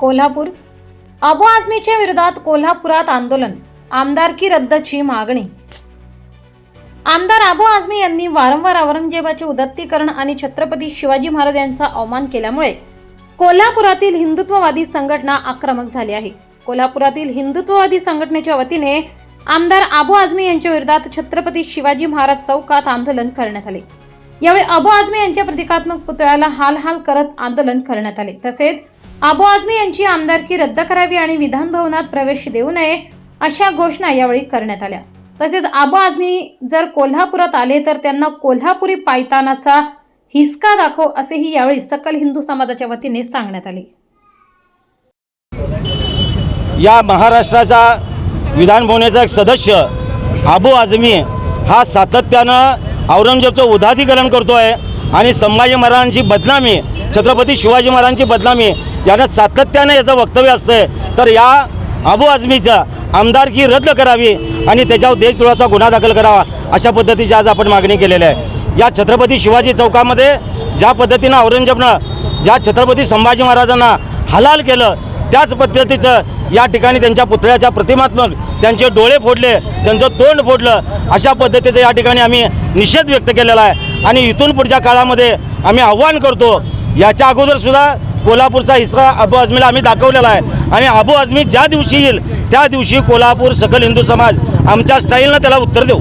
कोल्हापूर? अबू आझमीच्या विरोधात कोल्हापुरात आंदोलन. आमदारकी रद्दची मागणी. आमदार अबू आझमी यांनी वारंवार औरंगजेबाचे उदत्तीकरण आणि छत्रपती शिवाजी महाराज यांचा अवमान केल्यामुळे कोल्हापुरातील हिंदुत्ववादी संघटना आक्रमक झाली आहे. कोल्हापुरातील हिंदुत्ववादी संघटनेच्या वतीने आमदार अबू आझमी यांच्या विरोधात छत्रपती शिवाजी महाराज चौकात आंदोलन करण्यात आले. यावेळी अबू आझमी यांच्या प्रतिकात्मक पुतळ्याला हाल हाल करत आंदोलन करण्यात आले. तसेच आबो आझमी यांची आमदारकी रद्द करावी आणि विधानभवनात प्रवेश देऊ नये अशा घोषणा यावेळी करण्यात आल्या. तसेच आबो आझमी जर कोल्हापुरात आले तर त्यांना कोल्हापुरी पायतानाचा हिसका दाखव असेही यावेळी सकल हिंदू समाजाच्या वतीने सांगण्यात आले. या महाराष्ट्राचा विधानभवनेचा एक सदस्य आबू आझमी हा सातत्यानं औरंगजेबचं उदाधिकरण करतो आहे आणि संभाजी महाराजांची बदनामी छत्रपती शिवाजी महाराजांची बदनामी यानं सातत्यानं याचं वक्तव्य असतंय. तर या अबू आझमीचा आमदारकी रद्द करावी आणि त्याच्यावर देशद्रोहाचा गुन्हा दाखल करावा अशा पद्धतीची आज आपण मागणी केलेली आहे. या छत्रपती शिवाजी चौकामध्ये ज्या पद्धतीनं औरंगजेबनं ज्या छत्रपती संभाजी महाराजांना हलाल केलं त्याच पद्धतीचं या ठिकाणी त्यांच्या पुतळ्याच्या प्रतिमात्मक त्यांचे डोळे फोडले त्यांचं तोंड फोडलं अशा पद्धतीचं या ठिकाणी आम्ही निषेध व्यक्त केलेला आहे. आणि इथून पुढच्या काळामध्ये आम्ही आव्हान करतो याच्या अगोदरसुद्धा कोल्हापूरचा हिस्सा अबू आझमीला आम्ही दाखवलेला आहे. आणि अबू आझमी ज्या दिवशी येईल त्या दिवशी कोल्हापूर सकल हिंदू समाज आमच्या स्टाईलनं त्याला उत्तर देऊ.